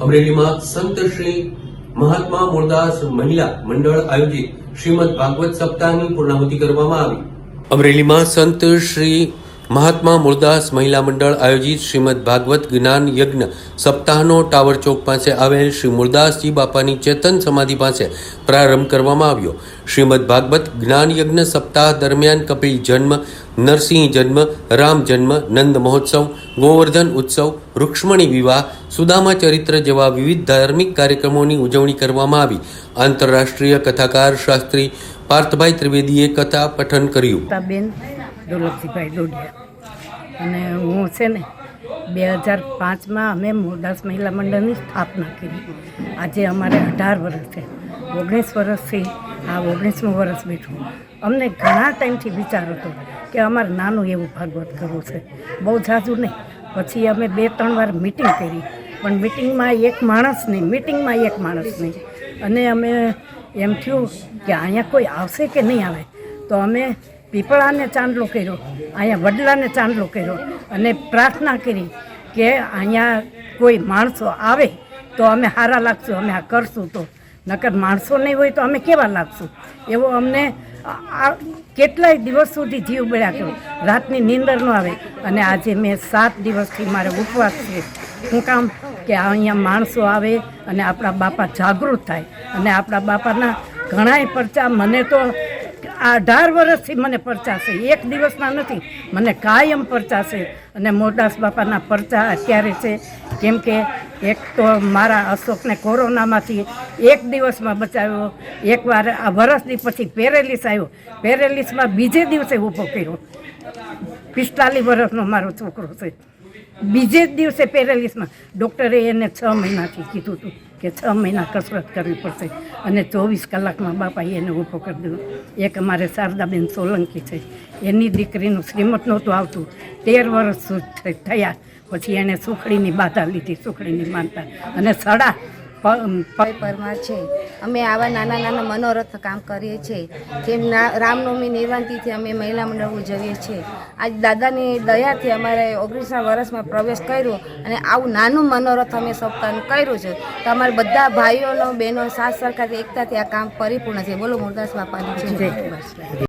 અમરેલીમાં સંત શ્રી મહાત્મા મૂળદાસ મહિલા મંડળ આયોજિત શ્રીમદ ભાગવત સપ્તાહની પૂર્ણાહુતિ કરવામાં આવી. અમરેલીમાં સંત શ્રી મહાત્મા મૂળદાસ મહિલા મંડળ આયોજિત શ્રીમદ ભાગવત જ્ઞાન યજ્ઞ સપ્તાહનો ટાવર ચોક પાસે આવેલ શ્રી મૂળદાસજી બાપાની ચેતન સમાધિ પાસે પ્રારંભ કરવામાં આવ્યો. શ્રીમદ ભાગવત જ્ઞાન યજ્ઞ સપ્તાહ દરમિયાન કપિલ જન્મ, નરસિંહ જન્મ, રામ જન્મ, નંદ મહોત્સવ, ગોવર્ધન ઉત્સવ, રૂક્ષ્મણી વિવાહ, સુદામા ચરિત્ર જેવા વિવિધ ધાર્મિક કાર્યક્રમોની ઉજવણી કરવામાં આવી. આંતરરાષ્ટ્રીય કથાકાર શાસ્ત્રી પાર્થભાઈ ત્રિવેદીએ કથા પઠન કર્યું. દોલતજીભાઈ દોઢિયા અને હું છે ને બે હજાર પાંચમાં અમે મોરદાસ મહિલા મંડળની સ્થાપના કરી. આજે અમારે અઢાર વર્ષ છે. ઓગણીસ વર્ષથી આ ઓગણીસમું વર્ષ બેઠું અમને ઘણા ટાઈમથી વિચાર હતો કે અમારે નાનું એવું ભાગવત કરવું છે. બહુ ઝાઝું નહીં. પછી અમે બે ત્રણ વાર મિટિંગ કરી. પણ મિટિંગમાં એક માણસ નહીં. મિટિંગમાં એક માણસ નહીં. અને અમે એમ થયું કે અહીંયા કોઈ આવશે કે નહીં આવે? તો અમે પીપળાને ચાંદલો કર્યો, અહીંયા વડલાને ચાંદલો કર્યો અને પ્રાર્થના કરી કે અહીંયા કોઈ માણસો આવે તો અમે સારા લાગશું, અમે આ કરશું તો. નકર માણસો નહીં હોય તો અમે કેવા લાગશું? એવો અમને આ- કેટલાય દિવસ સુધી જીવ બળ્યા કર્યો. રાતની નીંદર ન આવે અને આજે મેં સાત દિવસથી મારે ઉપવાસ છે. શું કામ કે અહીંયા માણસો આવે અને આપણા બાપા જાગૃત થાય. અને આપણા બાપાના ઘણાય પરચા મને તો આ અઢાર વર્ષથી મને પરચા છે. એક દિવસના નથી, મને કાયમ પરચા છે. અને મોરદાસ બાપાના પરચા અત્યારે છે. કેમ કે એક તો મારા અશોકને કોરોનામાંથી એક દિવસમાં બચાવ્યો. એકવાર આ વરસની પછી પેરેલિસ આવ્યો. પેરેલિસમાં બીજે દિવસે ઊભો કર્યો. પિસ્તાલીસ વર્ષનો મારો છોકરો છે. બીજે જ દિવસે પેરેલિસમાં. ડૉક્ટરે એને છ મહિનાથી કીધું હતું. કે છ મહિના કસરત કરવી પડશે અને ચોવીસ કલાકમાં બાપાએ એને ઊભો કરી દીધો. એક અમારે શારદાબેન સોલંકી છે. એની દીકરીનું શ્રીમત નહોતું આવતું. તેર વર્ષ થયા. પછી એણે સુખડીની બાધા લીધી, સુખડીની માનતા. અને સડા પરમાર છે. અમે આવા નાના નાના મનોરથ કામ કરીએ છીએ. જેમ રામનવમી નિર્વાંતિથી અમે મહિલા મંડળ ઉજવીએ છીએ. આજ દાદાની દયાથી અમારે ઓગણીસના વર્ષમાં પ્રવેશ કર્યો અને આવું નાનું મનોરથ અમે સપ્તાહનું કર્યું છે. તો અમારે બધા ભાઈઓનો બહેનો સાથ સરકારથી એકતાથી આ કામ પરિપૂર્ણ છે. બોલો મુરદાસ બાપાની છે.